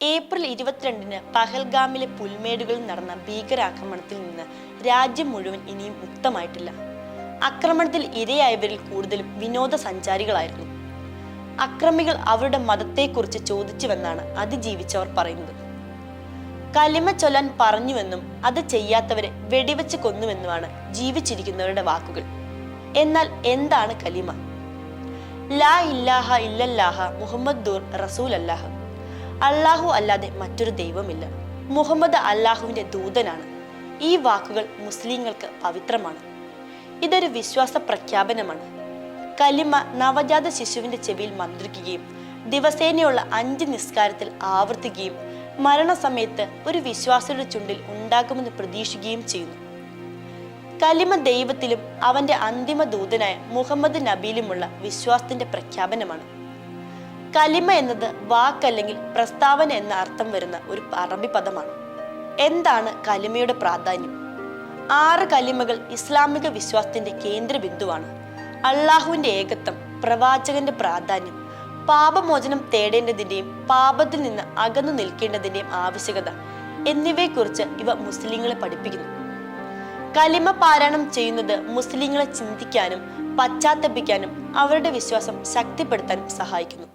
April ഇരുപത്തിരണ്ടിന് പഹൽഗാമിലെ പുൽമേടുകളിൽ നടന്ന ഭീകരാക്രമണത്തിൽ നിന്ന് രാജ്യം മുഴുവൻ ഇനിയും മുക്തമായിട്ടില്ല. ആക്രമണത്തിൽ ഇരയായവരിൽ കൂടുതലും വിനോദസഞ്ചാരികളായിരുന്നു. അക്രമികൾ അവരുടെ മതത്തെക്കുറിച്ച് ചോദിച്ചുവെന്നാണ് അതിജീവിച്ചവർ പറയുന്നത്. കലിമ ചൊല്ലാൻ പറഞ്ഞുവെന്നും അത് ചെയ്യാത്തവരെ വെടിവെച്ച് കൊന്നുവെന്നുമാണ് ജീവിച്ചിരിക്കുന്നവരുടെ വാക്കുകൾ. എന്നാൽ എന്താണ് കലിമ? ലാ ഇല്ലാഹ ഇല്ലല്ലാഹ മുഹമ്മദ് ദൂർ റസൂൽ അല്ലാഹ അള്ളാഹു അല്ലാതെ മറ്റൊരു ദൈവമില്ല. മുഹമ്മദ് അള്ളാഹുവിന്റെ ദൂതനാണ്. ഈ വാക്കുകൾ മുസ്ലിങ്ങൾക്ക് പവിത്രമാണ്. ഇതൊരു വിശ്വാസ പ്രഖ്യാപനമാണ്. കലിമ നവജാത ശിശുവിന്റെ ചെവിയിൽ മന്ത്രിക്കുകയും ദിവസേനയുള്ള അഞ്ച് നിസ്കാരത്തിൽ ആവർത്തിക്കുകയും മരണസമയത്ത് ഒരു വിശ്വാസിയുടെ ചുണ്ടിൽ ഉണ്ടാകുമെന്ന് പ്രതീക്ഷിക്കുകയും ചെയ്യുന്നു. കലിമ ദൈവത്തിലും അവന്റെ അന്തിമ ദൂതനായ മുഹമ്മദ് നബിയിലുമുള്ള വിശ്വാസത്തിന്റെ പ്രഖ്യാപനമാണ്. കലിമ എന്നത് വാക്കല്ലെങ്കിൽ പ്രസ്താവന എന്ന അർത്ഥം വരുന്ന ഒരു അറബി പദമാണ്. എന്താണ് കലിമയുടെ പ്രാധാന്യം? ആറ് കലിമകൾ ഇസ്ലാമിക വിശ്വാസത്തിന്റെ കേന്ദ്ര ബിന്ദുവാണ് അള്ളാഹുവിന്റെ ഏകത്വം പ്രവാചകന്റെ പ്രാധാന്യം പാപമോചനം തേടേണ്ടതിന്റെയും പാപത്തിൽ നിന്ന് അകന്നു നിൽക്കേണ്ടതിന്റെയും ആവശ്യകത എന്നിവയെക്കുറിച്ച് ഇവ മുസ്ലിങ്ങളെ പഠിപ്പിക്കുന്നു. കലിമ പാരായണം ചെയ്യുന്നത് മുസ്ലിങ്ങളെ ചിന്തിക്കാനും പശ്ചാത്തപിക്കാനും അവരുടെ വിശ്വാസം ശക്തിപ്പെടുത്താനും സഹായിക്കുന്നു.